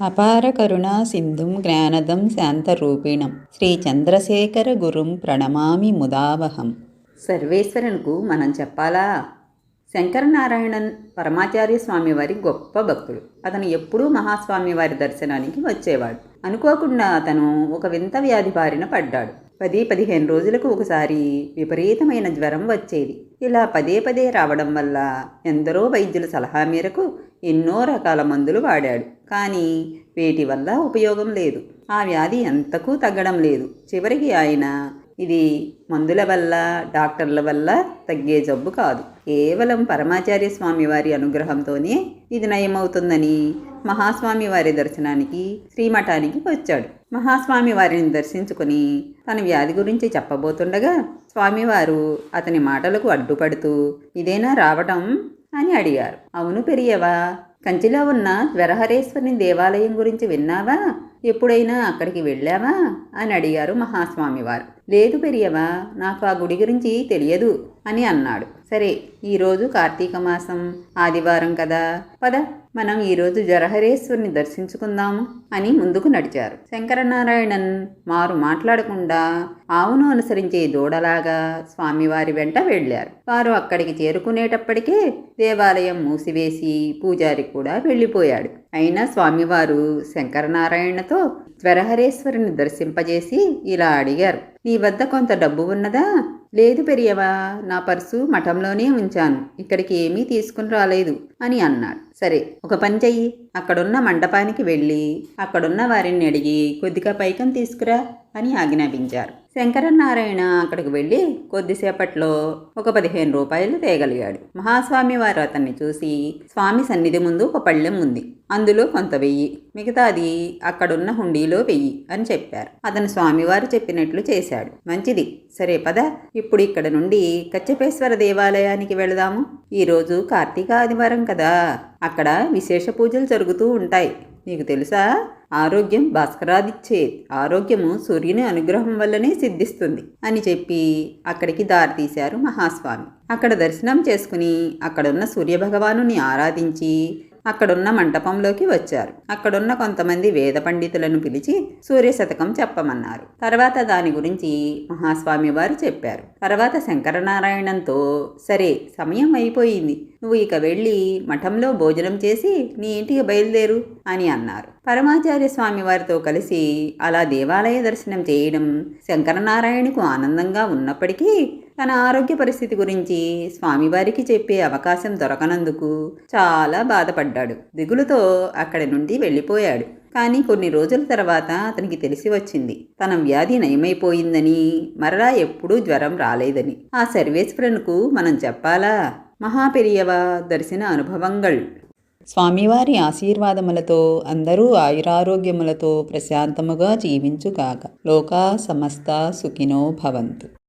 అపార కరుణా సింధుం జ్ఞానదం శాంతరూపిణం. శ్రీ చంద్రశేఖర గురుం ప్రణమామి ముదావహం. సర్వేశ్వరునికి మనం చెప్పాలా? శంకరనారాయణన్ పరమాచార్య స్వామి వారి గొప్ప భక్తుడు. అతను ఎప్పుడూ మహాస్వామి వారి దర్శనానికి వచ్చేవాడు. అనుకోకుండా అతను ఒక వింత వ్యాధి బారిన పడ్డాడు. పది పదిహేను రోజులకు ఒకసారి విపరీతమైన జ్వరం వచ్చేది. ఇలా పదే పదే రావడం వల్ల ఎందరో వైద్యుల సలహా మేరకు ఎన్నో రకాల మందులు వాడాడు. కానీ వేటి వల్ల ఉపయోగం లేదు. ఆ వ్యాధి ఎంతకు తగ్గడం లేదు. చివరికి ఆయన ఇది మందుల వల్ల డాక్టర్ల వల్ల తగ్గే జబ్బు కాదు. కేవలం పరమాచార్య స్వామి వారి అనుగ్రహంతోనే ఇది నయమవుతుందని మహాస్వామి వారి దర్శనానికి శ్రీమఠానికి వచ్చాడు. మహాస్వామి వారిని దర్శించుకుని తన వ్యాధి గురించి చెప్పబోతుండగా స్వామివారు అతని మాటలకు అడ్డుపడుతూ ఇదేనా రావటం? అని అడిగారు. అవును పెరియవా! కంచిలో ఉన్న జ్వరహరేశ్వరుని దేవాలయం గురించి విన్నావా? ఎప్పుడైనా అక్కడికి వెళ్ళావా? అని అడిగారు మహాస్వామివారు. లేదు పెరియవా నాకు ఆ గుడి గురించి తెలియదు అని అన్నాడు. సరే ఈరోజు కార్తీక మాసం ఆదివారం కదా. పద మనం ఈరోజు జరహరేశ్వరుని దర్శించుకుందాము అని ముందుకు నడిచారు. శంకరనారాయణన్ మారు మాట్లాడకుండా ఆవును అనుసరించే దూడలాగా స్వామివారి వెంట వెళ్ళారు. వారు అక్కడికి చేరుకునేటప్పటికే దేవాలయం మూసివేసి పూజారి కూడా వెళ్ళిపోయాడు. అయినా స్వామివారు శంకరనారాయణతో జ్వరహరేశ్వరుని దర్శింపజేసి ఇలా అడిగారు. నీ వద్ద కొంత డబ్బు ఉన్నదా? లేదు పెరియవా నా పర్సు మఠంలోనే ఉంచాను. ఇక్కడికి ఏమీ తీసుకుని రాలేదు అని అన్నాడు. సరే ఒక పని చెయ్యి. అక్కడున్న మండపానికి వెళ్ళి అక్కడున్న వారిని అడిగి కొద్దిగా పైకం తీసుకురా. అని ఆజ్ఞాపించారు. శంకరనారాయణ అక్కడికి వెళ్ళి కొద్దిసేపట్లో ఒక పదిహేను రూపాయలు తేగలిగాడు. మహాస్వామి వారు అతన్ని చూసి స్వామి సన్నిధి ముందు ఒక పళ్ళెం ఉంది. అందులో కొంత వెయ్యి మిగతాది అక్కడున్న హుండీలో వెయ్యి అని చెప్పారు. అతను స్వామివారు చెప్పినట్లు చేశాడు. మంచిది. సరే పద ఇప్పుడు ఇక్కడ నుండి కచ్చపేశ్వర దేవాలయానికి వెళదాము. ఈరోజు కార్తీక ఆదివారం కదా. అక్కడ విశేష పూజలు జరుగుతూ ఉంటాయి. నీకు తెలుసా? ఆరోగ్యం భాస్కరాదిచ్చేత్ ఆరోగ్యము సూర్యుని అనుగ్రహం వల్లనే సిద్ధిస్తుంది అని చెప్పి అక్కడికి దారి తీశారు మహాస్వామి. అక్కడ దర్శనం చేసుకుని అక్కడున్న సూర్యభగవాను ఆరాధించి అక్కడున్న మంటపంలోకి వచ్చారు. అక్కడున్న కొంతమంది వేద పండితులను పిలిచి సూర్య శతకం చెప్పమన్నారు. తర్వాత దాని గురించి మహాస్వామి వారు చెప్పారు. తర్వాత శంకరనారాయణంతో సరే సమయం అయిపోయింది. నువ్వు ఇక వెళ్ళి మఠంలో భోజనం చేసి నీ ఇంటికి బయలుదేరు అని అన్నారు. పరమాచార్య స్వామి వారితో కలిసి అలా దేవాలయ దర్శనం చేయడం శంకరనారాయణకు ఆనందంగా ఉన్నప్పటికీ తన ఆరోగ్య పరిస్థితి గురించి స్వామివారికి చెప్పే అవకాశం దొరకనందుకు చాలా బాధపడ్డాడు. దిగులుతో అక్కడి నుండి వెళ్ళిపోయాడు. కానీ కొన్ని రోజుల తర్వాత అతనికి తెలిసి వచ్చింది. తన వ్యాధి నయమైపోయిందని మరలా ఎప్పుడూ జ్వరం రాలేదని. ఆ సర్వేశ్వరునికి మనం చెప్పాలా? మహాపెరియవ దర్శన అనుభవంగళ్. స్వామివారి ఆశీర్వాదములతో అందరూ ఆయురారోగ్యములతో ప్రశాంతముగా జీవించుగాక. లోకా సమస్త సుఖినో భవంతు.